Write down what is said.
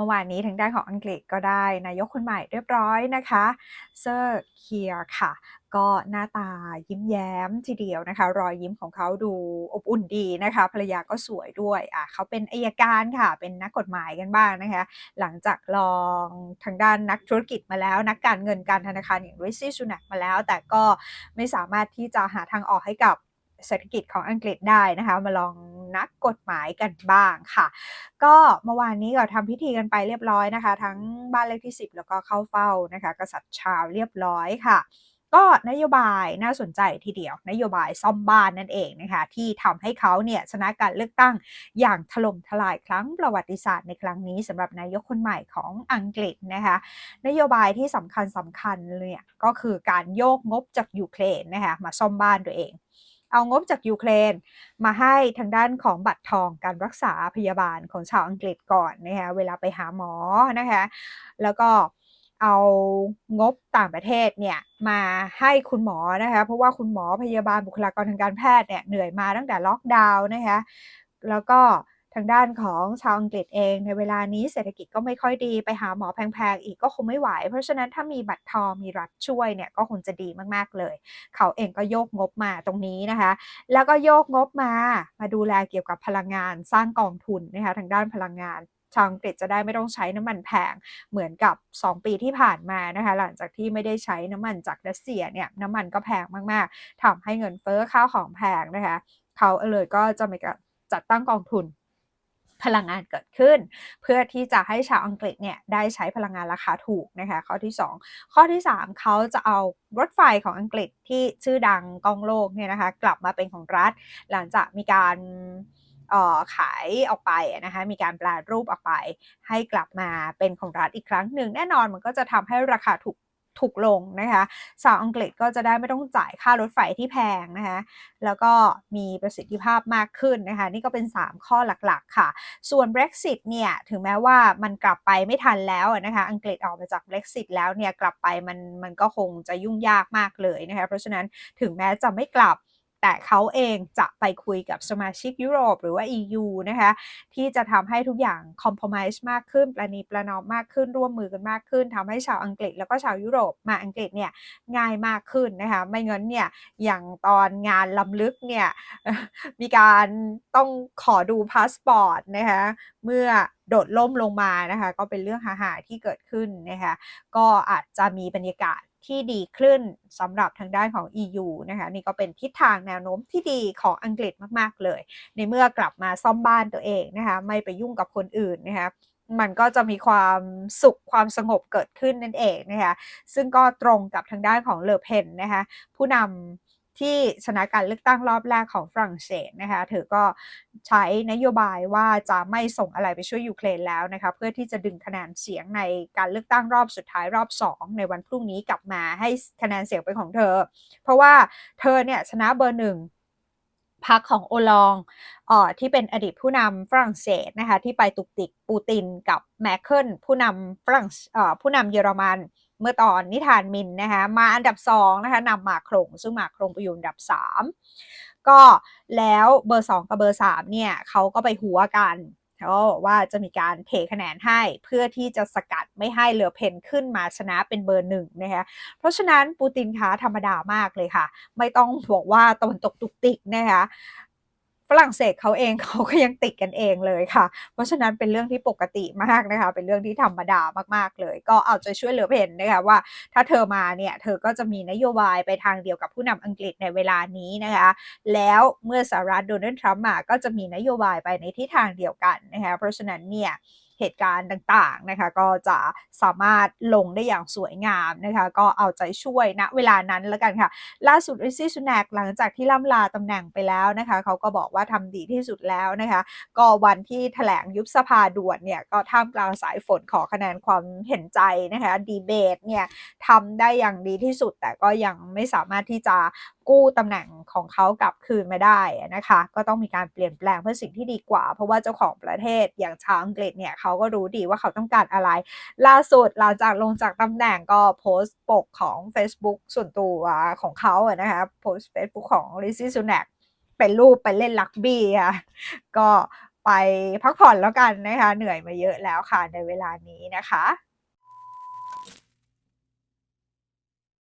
มื่อวานนี้ทางด้านของอังกฤษก็ได้นายกคนใหม่เรียบร้อยนะคะ เซอร์เคียร์ค่ะก็หน้าตายิ้มแย้มทีเดียวนะคะ รอยยิ้มของเขาดูอบอุ่นดีนะคะ ภรรยาก็สวยด้วยอะเขาเป็นอายการค่ะ เป็นนักกฎหมายกันบ้างนะคะ หลังจากลองทางด้านนักธุรกิจมาแล้ว นักการเงินการธนาคารอย่างริซี่ซูนักมาแล้ว แต่ก็ไม่สามารถที่จะหาทางออกให้กับเศรษฐกิจของอังกฤษได้นะคะ มาลอง นักกฎหมายกันบ้างค่ะ ก็เมื่อวานนี้ก็ทำพิธีกันไปเรียบร้อยนะคะ ทั้งบ้านเลขที่ 10 แล้วก็เข้าเฝ้านะคะ กษัตริย์ชาวเรียบร้อยค่ะก็นโยบายน่าสนใจทีเดียวนโยบายซ่อมบ้านนั่นเองนะคะที่ทำให้เขาเนี่ยชนะการเลือกตั้งอย่างถล่มทลายครั้งประวัติศาสตร์ในครั้งนี้สำหรับนายกคนใหม่ของอังกฤษนะคะนโยบายที่สำคัญสำคัญเลยเนี่ยก็คือการโยกงบจากยูเครนนะคะมาซ่อมบ้านตัวเอง เอางบจากยูเครน มาให้ทางด้านของบัตรทองการรักษาพยาบาลของชาวอังกฤษก่อนนะคะเวลาไปหาหมอนะคะแล้วก็เอางบต่างประเทศเนี่ยมาให้คุณหมอนะคะเพราะว่าคุณหมอพยาบาลบุคลากรทางการแพทย์เนี่ยเหนื่อยมาตั้งแต่ล็อกดาวน์นะคะแล้วก็ ทางด้านของชาวอังกฤษเองในเวลานี้เศรษฐกิจก็ไม่ค่อยดีไปหาหมอแพงๆอีกก็คงไม่ไหว เพราะฉะนั้นถ้ามีบัตรทองมีรัฐช่วยเนี่ยก็คงจะดีมากๆเลย เขาเองก็โยกงบมาตรงนี้นะคะ แล้วก็โยกงบมามาดูแลเกี่ยวกับพลังงานสร้างกองทุนนะคะทางด้านพลังงานชาวอังกฤษจะได้ไม่ต้องใช้น้ำมันแพงเหมือนกับ 2 ปีที่ผ่านมานะคะหลังจากที่ไม่ได้ใช้น้ำมันจากรัสเซียเนี่ยน้ำมันก็แพงมากๆทำให้เงินเฟ้อข้าวของแพงนะคะเขาเลยก็จะมีการจัดตั้งกองทุน พลังงานเกิดขึ้น เพื่อที่จะให้ชาวอังกฤษเนี่ยได้ใช้พลังงานราคาถูกนะคะข้อที่ 2 ข้อที่ 3 เขาจะเอารถไฟของอังกฤษที่ชื่อดังกองโลกเนี่ยนะคะกลับมาเป็นของรัฐ หลังจากมีการขายออกไปนะคะมีการแปลรูปออกไป ให้กลับมาเป็นของรัฐอีกครั้งหนึ่ง แน่นอนมันก็จะทำให้ราคาถูก ถูกลงนะคะชาวอังกฤษก็จะได้ไม่ต้องจ่ายค่ารถไฟที่แพงนะคะแล้วก็มีประสิทธิภาพมากขึ้นนะคะนี่ก็เป็น 3 ข้อหลักๆค่ะ ส่วน Brexit เนี่ยถึงแม้ว่ามันกลับไปไม่ทันแล้วนะคะอังกฤษออกมาจาก Brexit แล้วเนี่ยกลับไปมันมันก็คงจะยุ่งยากมากเลยนะคะเพราะฉะนั้นถึงแม้จะไม่กลับ แต่เขาเองจะไปคุยกับสมาชิกยุโรปหรือว่า EU นะคะที่จะทำให้ทุกอย่างคอมเพลมไ s e มากขึ้น ประนีประนอมมากขึ้นร่วมมือกันมากขึ้นทำให้ชาวอังกฤษแล้วก็ชาวยุโรปมาอังกฤษเนี่ยง่ายมากขึ้นนะคะไม่งั้นเนี่ยอย่างตอนงานล้ำลึกเนี่ยมีการต้องขอดูพาสปอร์ตนะคะเมื่อโดดล่มลงมานะคะก็เป็นเรื่องหาหาที่เกิดขึ้นนะคะก็อาจจะมีบรรยากาศ ที่ดีขึ้นสำหรับทางด้านของ EU นะคะนี่ก็เป็นทิศทางแนวโน้มที่ดีของอังกฤษมากๆเลย ในเมื่อกลับมาซ่อมบ้านตัวเองนะคะไม่ไปยุ่งกับคนอื่นนะคะมันก็จะมีความสุขความสงบเกิดขึ้นนั่นเองนะคะซึ่งก็ตรงกับทางด้านของเลอเพนนะคะผู้นำ ที่ชนะการเลือกตั้งรอบแรกของฝรั่งเศสนะคะ เธอก็ใช้นโยบายว่าจะไม่ส่งอะไรไปช่วยยูเครนแล้วนะคะเพื่อที่จะดึงคะแนนเสียงในการเลือกตั้งรอบสุดท้ายรอบ 2 ในวันพรุ่งนี้กลับมาให้คะแนนเสียงเป็นของเธอ เพราะว่าเธอเนี่ยชนะเบอร์หนึ่งพักของโอลองออที่เป็นอดีตผู้นำฝรั่งเศสนะคะที่ไปตุกติกปูตินกับแมคเคิลผู้นำฝรั่งผู้นำเยอรมัน เมื่อตอนนิทานมินนะคะมาอันดับ2นะคะนำมาโครงซึ่งมาโครงไปอยู่อันดับ 3 ก็แล้วเบอร์ 2 กับเบอร์ 3 เนี่ยเขาก็ไปหัวกันเขาบอกว่าจะมีการเทคะแนนให้เพื่อที่จะสกัดไม่ให้เหลือเพนขึ้นมาชนะเป็นเบอร์หนึ่งนะคะเพราะฉะนั้นปูตินคะธรรมดามากเลยค่ะ ไม่ต้องบอกว่าตะวันตกตุกติกนะคะ ฝรั่งเศสเขาเองเขาก็ยังติดกันเองเลยค่ะ เพราะฉะนั้นเป็นเรื่องที่ปกติมากนะคะ เป็นเรื่องที่ธรรมดามากๆเลย ก็เอาใจช่วยเหลือเพนนะคะว่า ถ้าเธอมาเนี่ยเธอก็จะมีนโยบายไปทางเดียวกับผู้นำอังกฤษในเวลานี้นะคะ แล้วเมื่อสหรัฐโดนัลด์ทรัมป์มาก็จะมีนโยบายไปในทิศทางเดียวกันนะคะเพราะฉะนั้นเนี่ย เหตุการณ์ต่างๆนะคะ ก็จะสามารถลงได้อย่างสวยงามนะคะ ก็เอาใจช่วยณนะเวลานั้นแล้วกันค่ะ ล่าสุดริซี่สุนักหลังจากที่ล่ำลาตำแหน่งไปแล้วนะคะ เขาก็บอกว่าทำดีที่สุดแล้วนะคะ ก็วันที่แถลงยุบสภาด่วนเนี่ย ก็ท่ามกลางสายฝนขอคะแนนความเห็นใจนะคะ ดีเบตเนี่ยทำได้อย่างดีที่สุด แต่ก็ยังไม่สามารถที่จะกู้ตำแหน่งของเขากลับคืนมาได้นะคะ ก็ต้องมีการเปลี่ยนแปลงเพื่อสิ่งที่ดีกว่า เพราะว่าเจ้าของประเทศอย่างชาวอังกฤษเนี่ยเขาเขาก็รู้ดีว่าเขาต้องการอะไร ล่าสุดหลังจากลงจากตำแหน่งก็โพสต์ปกของ Facebook ส่วนตัวของเขาอะนะคะโพสต์ Facebook ของลิซี่ซูแนกเป็นรูปไปเล่นลักบี้ค่ะก็ไปพักผ่อนแล้วกันนะคะ เหนื่อยมาเยอะแล้วค่ะในเวลานี้นะคะ